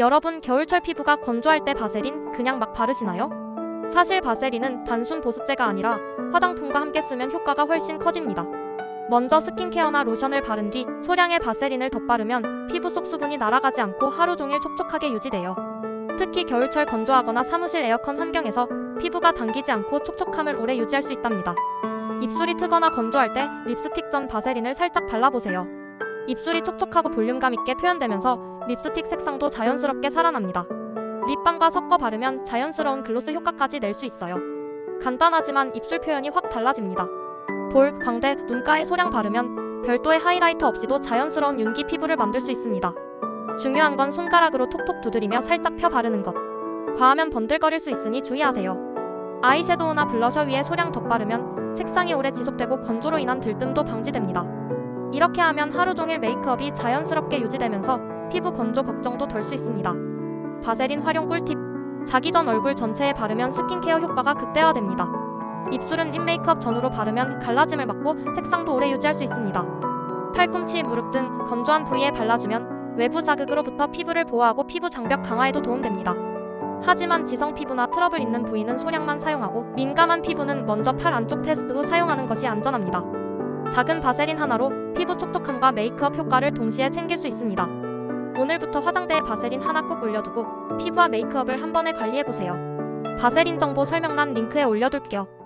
여러분 겨울철 피부가 건조할 때 바세린 그냥 막 바르시나요? 사실 바세린은 단순 보습제가 아니라 화장품과 함께 쓰면 효과가 훨씬 커집니다. 먼저 스킨케어나 로션을 바른 뒤 소량의 바세린을 덧바르면 피부 속 수분이 날아가지 않고 하루 종일 촉촉하게 유지돼요. 특히 겨울철 건조하거나 사무실 에어컨 환경에서 피부가 당기지 않고 촉촉함을 오래 유지할 수 있답니다. 입술이 트거나 건조할 때 립스틱 전 바세린을 살짝 발라보세요. 입술이 촉촉하고 볼륨감 있게 표현되면서 립스틱 색상도 자연스럽게 살아납니다. 립밤과 섞어 바르면 자연스러운 글로스 효과까지 낼 수 있어요. 간단하지만 입술 표현이 확 달라집니다. 볼, 광대, 눈가에 소량 바르면 별도의 하이라이터 없이도 자연스러운 윤기 피부를 만들 수 있습니다. 중요한 건 손가락으로 톡톡 두드리며 살짝 펴 바르는 것. 과하면 번들거릴 수 있으니 주의하세요. 아이섀도우나 블러셔 위에 소량 덧바르면 색상이 오래 지속되고 건조로 인한 들뜸도 방지됩니다. 이렇게 하면 하루 종일 메이크업이 자연스럽게 유지되면서 피부 건조 걱정도 덜 수 있습니다. 바세린 활용 꿀팁. 자기 전 얼굴 전체에 바르면 스킨케어 효과가 극대화됩니다. 입술은 립 메이크업 전후로 바르면 갈라짐을 막고 색상도 오래 유지할 수 있습니다. 팔꿈치, 무릎 등 건조한 부위에 발라주면 외부 자극으로부터 피부를 보호하고 피부 장벽 강화에도 도움됩니다. 하지만 지성 피부나 트러블 있는 부위는 소량만 사용하고 민감한 피부는 먼저 팔 안쪽 테스트 후 사용하는 것이 안전합니다. 작은 바세린 하나로 피부 촉촉함과 메이크업 효과를 동시에 챙길 수 있습니다. 오늘부터 화장대에 바세린 하나 꼭 올려두고 피부와 메이크업을 한 번에 관리해보세요. 바세린 정보 설명란 링크에 올려둘게요.